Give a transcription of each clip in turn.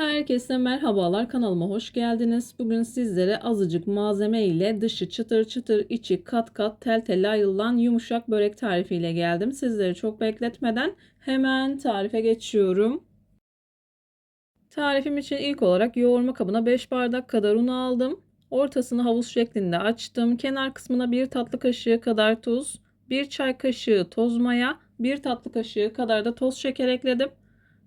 Herkese merhabalar kanalıma hoş geldiniz. Bugün sizlere azıcık malzeme ile dışı çıtır çıtır içi kat kat tel tel ayrılan yumuşak börek tarifiyle geldim. Sizleri çok bekletmeden hemen tarife geçiyorum. Tarifim için ilk olarak yoğurma kabına 5 bardak kadar un aldım. Ortasını havuz şeklinde açtım. Kenar kısmına 1 tatlı kaşığı kadar tuz, 1 çay kaşığı toz maya, 1 tatlı kaşığı kadar da toz şeker ekledim.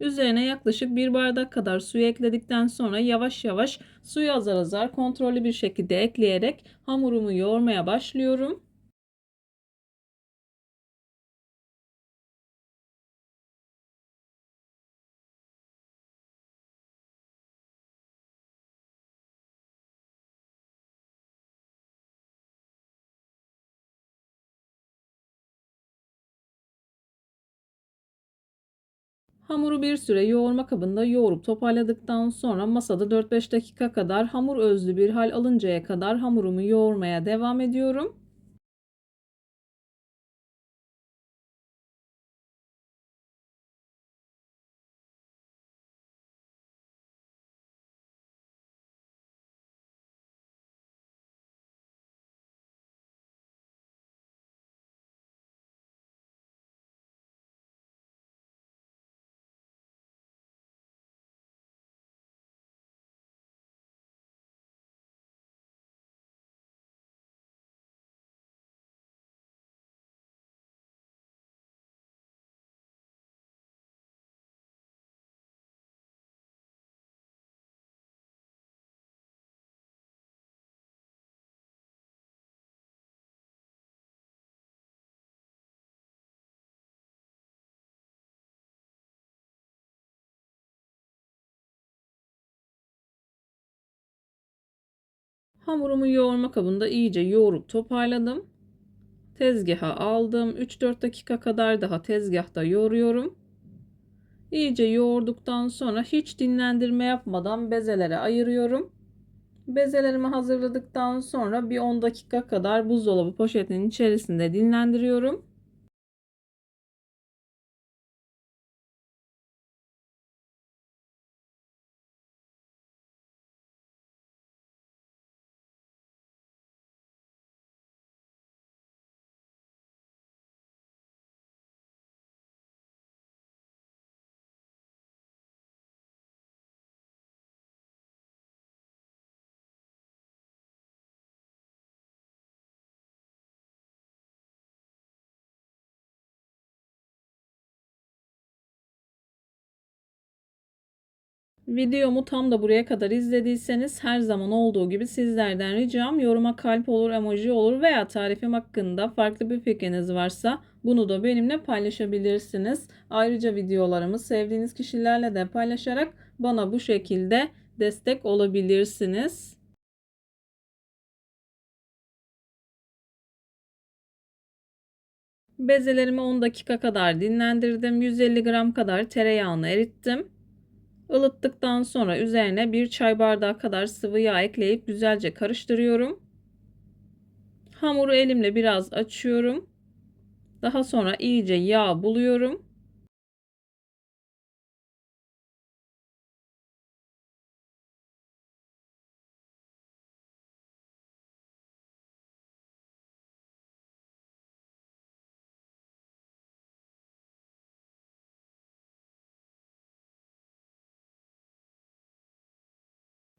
Üzerine yaklaşık bir bardak kadar suyu ekledikten sonra yavaş yavaş suyu azar azar kontrollü bir şekilde ekleyerek hamurumu yoğurmaya başlıyorum. Hamuru bir süre yoğurma kabında yoğurup toparladıktan sonra masada 4-5 dakika kadar hamur özlü bir hal alıncaya kadar hamurumu yoğurmaya devam ediyorum. Hamurumu yoğurma kabında iyice yoğurup toparladım. Tezgaha aldım. 3-4 dakika kadar daha tezgahta yoğuruyorum. İyice yoğurduktan sonra hiç dinlendirme yapmadan bezelere ayırıyorum. Bezelerimi hazırladıktan sonra bir 10 dakika kadar buzdolabı poşetinin içerisinde dinlendiriyorum. Videomu tam da buraya kadar izlediyseniz her zaman olduğu gibi sizlerden ricam yoruma kalp olur, emoji olur veya tarifim hakkında farklı bir fikriniz varsa bunu da benimle paylaşabilirsiniz. Ayrıca videolarımı sevdiğiniz kişilerle de paylaşarak bana bu şekilde destek olabilirsiniz. Bezelerimi 10 dakika kadar dinlendirdim. 150 gram kadar tereyağını erittim. Ilıttıktan sonra üzerine bir çay bardağı kadar sıvı yağ ekleyip güzelce karıştırıyorum. Hamuru elimle biraz açıyorum. Daha sonra iyice yağ buluyorum.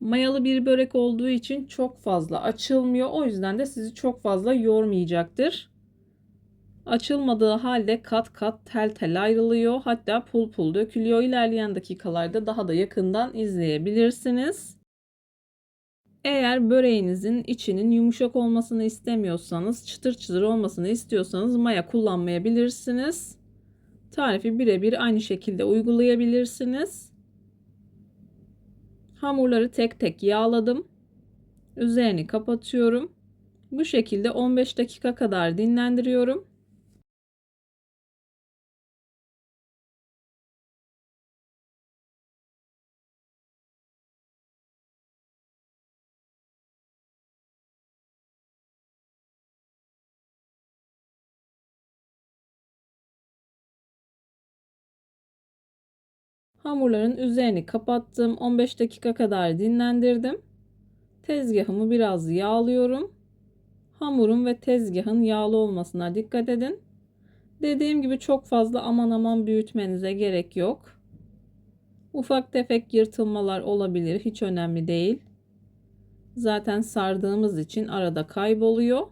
Mayalı bir börek olduğu için çok fazla açılmıyor. O yüzden de sizi çok fazla yormayacaktır. Açılmadığı halde kat kat tel tel ayrılıyor. Hatta pul pul dökülüyor. İlerleyen dakikalarda daha da yakından izleyebilirsiniz. Eğer böreğinizin içinin yumuşak olmasını istemiyorsanız, çıtır çıtır olmasını istiyorsanız maya kullanmayabilirsiniz. Tarifi birebir aynı şekilde uygulayabilirsiniz. Hamurları tek tek yağladım. Üzerini kapatıyorum. Bu şekilde 15 dakika kadar dinlendiriyorum. Hamurların üzerini kapattım. 15 dakika kadar dinlendirdim. Tezgahımı biraz yağlıyorum. Hamurun ve tezgahın yağlı olmasına dikkat edin. Dediğim gibi çok fazla aman aman büyütmenize gerek yok. Ufak tefek yırtılmalar olabilir. Hiç önemli değil. Zaten sardığımız için arada kayboluyor.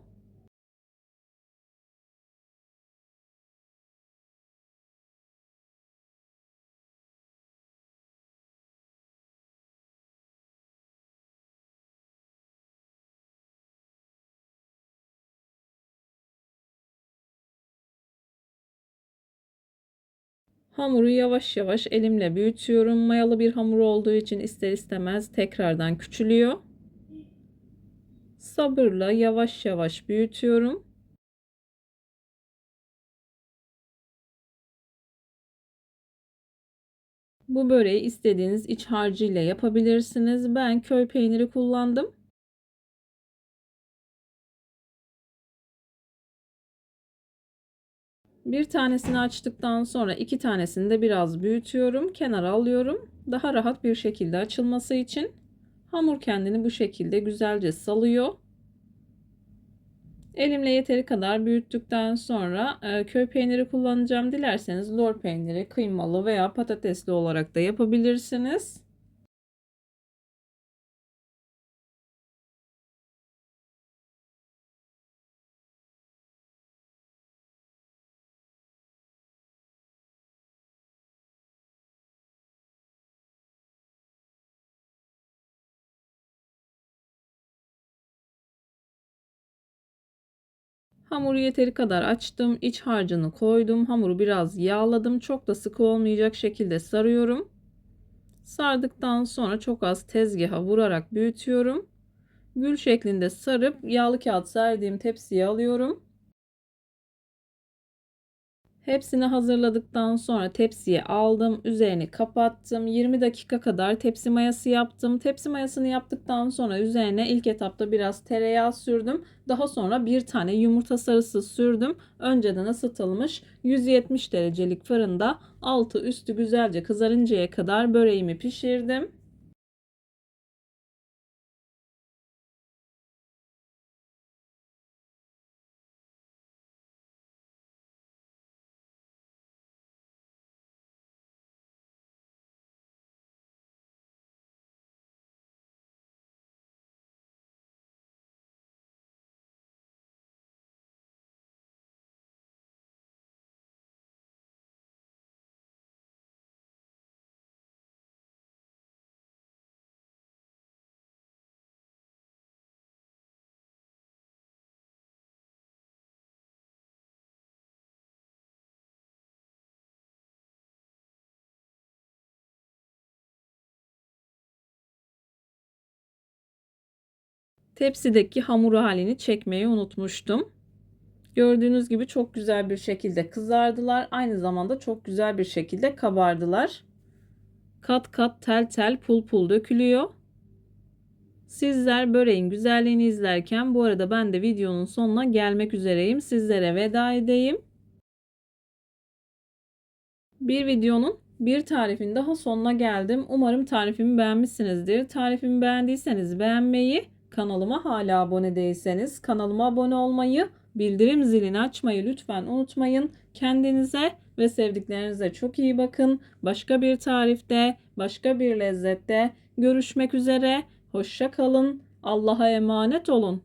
Hamuru yavaş yavaş elimle büyütüyorum. Mayalı bir hamur olduğu için ister istemez tekrardan küçülüyor. Sabırla yavaş yavaş büyütüyorum. Bu böreği istediğiniz iç harcı ile yapabilirsiniz. Ben köy peyniri kullandım. Bir tanesini açtıktan sonra iki tanesini de biraz büyütüyorum. Kenara alıyorum. Daha rahat bir şekilde açılması için. Hamur kendini bu şekilde güzelce salıyor. Elimle yeteri kadar büyüttükten sonra e, köy peyniri kullanacağım. Dilerseniz lor peyniri, kıymalı veya patatesli olarak da yapabilirsiniz. Hamuru yeteri kadar açtım. İç harcını koydum. Hamuru biraz yağladım. Çok da sıkı olmayacak şekilde sarıyorum. Sardıktan sonra çok az tezgaha vurarak büyütüyorum. Gül şeklinde sarıp yağlı kağıt serdiğim tepsiye alıyorum. Hepsini hazırladıktan sonra tepsiye aldım. Üzerini kapattım. 20 dakika kadar tepsi mayası yaptım. Tepsi mayasını yaptıktan sonra üzerine ilk etapta biraz tereyağı sürdüm. Daha sonra bir tane yumurta sarısı sürdüm. Önceden ısıtılmış 170 derecelik fırında altı üstü güzelce kızarıncaya kadar böreğimi pişirdim. Tepsideki hamur halini çekmeyi unutmuştum. Gördüğünüz gibi çok güzel bir şekilde kızardılar. Aynı zamanda çok güzel bir şekilde kabardılar. Kat kat tel tel pul pul dökülüyor. Sizler böreğin güzelliğini izlerken bu arada ben de videonun sonuna gelmek üzereyim. Sizlere veda edeyim. Bir videonun bir tarifin daha sonuna geldim. Umarım tarifimi beğenmişsinizdir. Tarifimi beğendiyseniz beğenmeyi, kanalıma hala abone değilseniz kanalıma abone olmayı, bildirim zilini açmayı lütfen unutmayın. Kendinize ve sevdiklerinize çok iyi bakın. Başka bir tarifte, başka bir lezzette görüşmek üzere. Hoşça kalın. Allah'a emanet olun.